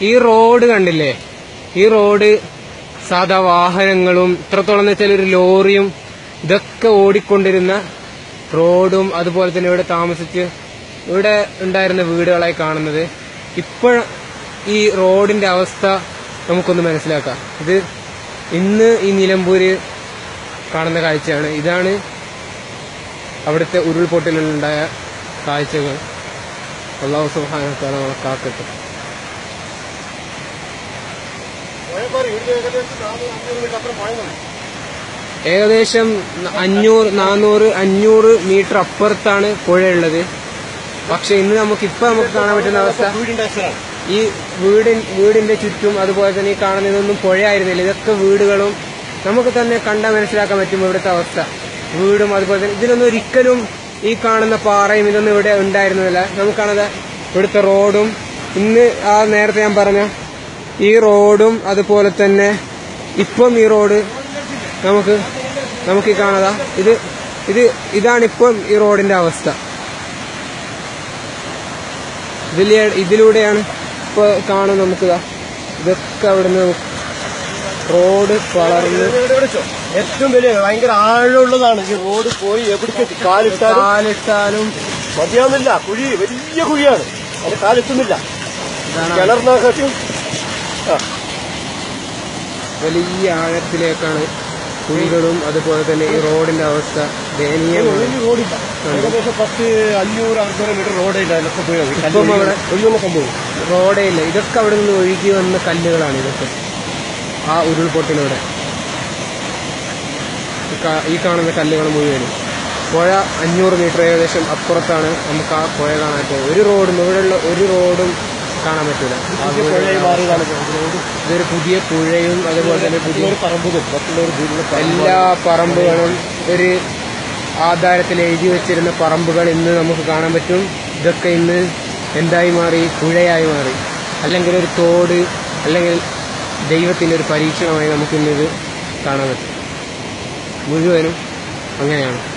ഈ- റോഡ് കണ്ടില്ലേ? ഈ റോഡ് സാധാ വാഹനങ്ങളും ഇത്രത്തോളം എന്ന് വെച്ചാൽ ഒരു ലോറിയും ഇതൊക്കെ ഓടിക്കൊണ്ടിരുന്ന റോഡും അതുപോലെ തന്നെ ഇവിടെ താമസിച്ച് ഇവിടെ ഉണ്ടായിരുന്ന വീടുകളായി കാണുന്നത്. ഇപ്പോൾ ഈ റോഡിന്റെ അവസ്ഥ നമുക്കൊന്ന് മനസ്സിലാക്കാം. ഇത് ഇന്ന് ഈ നിലമ്പൂര് കാണുന്ന കാഴ്ചയാണ്. ഇതാണ് അവിടുത്തെ ഉരുൾപൊട്ടലുണ്ടായ കാഴ്ചകൾ. അള്ളാഹു സുഹാനത്താല നമ്മളെ കാക്കട്ടെ. ഏകദേശം അഞ്ഞൂറ് നാനൂറ് അഞ്ഞൂറ് മീറ്റർ അപ്പുറത്താണ് പുഴയുള്ളത്. പക്ഷെ ഇന്ന് നമുക്ക് ഇപ്പൊ നമുക്ക് കാണാൻ പറ്റുന്ന അവസ്ഥ. ഈ വീടി വീടിന്റെ ചുറ്റും അതുപോലെ തന്നെ ഈ കാണുന്ന ഇതൊന്നും പുഴയായിരുന്നില്ല. ഇതൊക്കെ വീടുകളും നമുക്ക് തന്നെ കണ്ടാൽ മനസ്സിലാക്കാൻ പറ്റും ഇവിടുത്തെ അവസ്ഥ. വീടും അതുപോലെ തന്നെ ഇതിനൊന്നും ഒരിക്കലും ഈ കാണുന്ന പാറയും ഇതൊന്നും ഇവിടെ ഉണ്ടായിരുന്നില്ല. നമുക്കാണത് ഇവിടുത്തെ റോഡും ഇന്ന് ആ നേരത്തെ ഞാൻ പറഞ്ഞ ഈ റോഡും അതുപോലെ തന്നെ ഇപ്പം ഈ റോഡ് നമുക്ക് നമുക്ക് ഈ കാണതാ ഇത് ഇത് ഇതാണ് ഇപ്പം ഈ റോഡിന്റെ അവസ്ഥ. ഇതിലെ ഇതിലൂടെയാണ് ഇപ്പൊ കാണുന്നത് നമുക്കിതാ. ഇതൊക്കെ അവിടുന്ന് റോഡ് വളർന്ന് ഏറ്റവും വലിയ ഭയങ്കര ആഴമുള്ളതാണ് ഈ റോഡ് പോയി എവിടേക്ക് കാലിട്ടാലും കാലിട്ടാലും മതിയാവുന്നില്ല. കുഴി വലിയ കുഴിയാണ്. അതിന് കാലെത്തുന്നില്ല കിണറിനകത്ത് വലിയ ആഴത്തിലേക്കാണ് കുഴികളും അതുപോലെ തന്നെ ഈ റോഡിന്റെ അവസ്ഥ ദയനീയമാണ്. റോഡില്ല. ഏകദേശം പത്ത് അഞ്ഞൂറ് അറുന്നൂറ് മീറ്റർ പോയി നോക്കി. ഇപ്പം അവിടെ- ഒഴിവൊന്നും കണ്ടു റോഡേ ഇല്ല. ഇതൊക്കെ അവിടെ നിന്ന് ഒഴുകി വന്ന കല്ലുകളാണ് ഇതൊക്കെ. ആ ഉരുൾപൊട്ടിലൂടെ ഈ കാണുന്ന കല്ലുകൾ മുഴുവനും. പുഴ അഞ്ഞൂറ് മീറ്റർ ഏകദേശം അപ്പുറത്താണ് നമുക്ക് ആ പുഴ കാണാൻ പോകുന്നത് ഒരു റോഡും ഇവിടെയുള്ള ഒരു റോഡും കാണാൻ പറ്റില്ല ഇതൊരു പുതിയ പുഴയും അതുപോലെ തന്നെ പുതിയ എല്ലാ പറമ്പുകളും ഒരു ആധാരത്തിൽ എഴുതി വെച്ചിരുന്ന പറമ്പുകൾ ഇന്ന് നമുക്ക് കാണാൻ പറ്റും. ഇതൊക്കെ ഇന്ന് എന്തായി മാറി? പുഴയായി മാറി. അല്ലെങ്കിൽ ഒരു തോട് അല്ലെങ്കിൽ ദൈവത്തിന്റെ ഒരു പരീക്ഷണമായി നമുക്കിന്നിത് കാണാൻ പറ്റും. മുഴുവനും അങ്ങനെയാണ്.